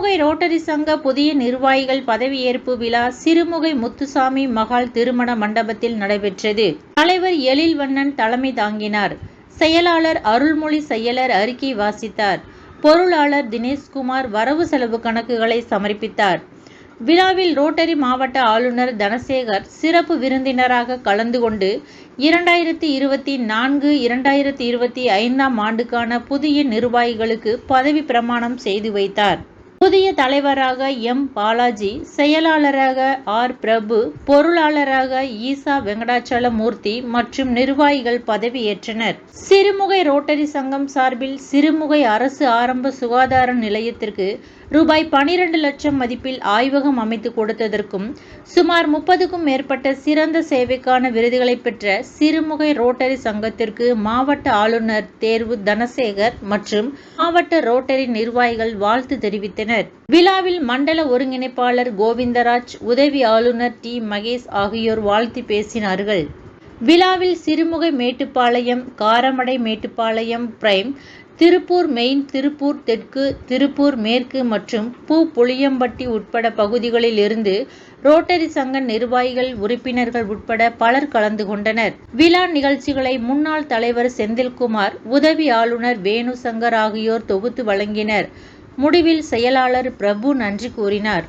Sirumugai rotary சங்க புதிய நிர்வாகிகள் பதவியேற்பு விழா சிறுமுகை முத்துசாமி மகால் திருமண மண்டபத்தில் நடைபெற்றது. தலைவர் எழில்வண்ணன் தலைமை தாங்கினார். செயலாளர் அருள்மொழி செயலர் அறிக்கை வாசித்தார். பொருளாளர் தினேஷ்குமார் வரவு செலவு கணக்குகளை சமர்ப்பித்தார். விழாவில் ரோட்டரி மாவட்ட ஆளுநர் தனசேகர் சிறப்பு விருந்தினராக கலந்து கொண்டு இரண்டாயிரத்தி இருபத்தி நான்கு இரண்டாயிரத்தி இருபத்தி ஐந்தாம் ஆண்டுக்கான புதிய நிர்வாகிகளுக்கு பதவி பிரமாணம் செய்து வைத்தார். புதிய தலைவராக எம். பாலாஜி செயலாளராக ஆர். பிரபு பொருளாளராக ஈசா வெங்கடாச்சலமூர்த்தி மற்றும் நிர்வாகிகள் பதவியேற்றனர். சிறுமுகை ரோட்டரி சங்கம் சார்பில் சிறுமுகை அரசு ஆரம்ப சுகாதார நிலையத்திற்கு ரூபாய் பனிரெண்டு லட்சம் மதிப்பில் ஆய்வகம் அமைத்து கொடுத்ததற்கும் சுமார் முப்பதுக்கும் மேற்பட்ட சிறந்த சேவைக்கான விருதுகளை பெற்ற சிறுமுகை ரோட்டரி சங்கத்திற்கு மாவட்ட ஆளுநர் தேர்வு தனசேகர் மற்றும் மாவட்ட ரோட்டரி நிர்வாகிகள் வாழ்த்து தெரிவித்தனர். விழாவில் மண்டல ஒருங்கிணைப்பாளர் கோவிந்தராஜ் உதவி ஆளுநர் டி. மகேஷ் ஆகியோர் வாழ்த்து பேசினார்கள். விழாவில் சிறுமுகை மேட்டுப்பாளையம் காரமடை மேட்டுப்பாளையம் பிரைம் திருப்பூர் மெயின் திருப்பூர் தெற்கு திருப்பூர் மேற்கு மற்றும் பூ புளியம்பட்டி உட்பட பகுதிகளில் இருந்து ரோட்டரி சங்க நிர்வாகிகள் உறுப்பினர்கள் உட்பட பலர் கலந்து கொண்டனர். விழா நிகழ்ச்சிகளை முன்னாள் தலைவர் செந்தில்குமார் உதவி ஆளுநர் வேணு சங்கர் ஆகியோர் தொகுத்து வழங்கினர். முடிவில் செயலாளர் பிரபு நன்றி கூறினார்.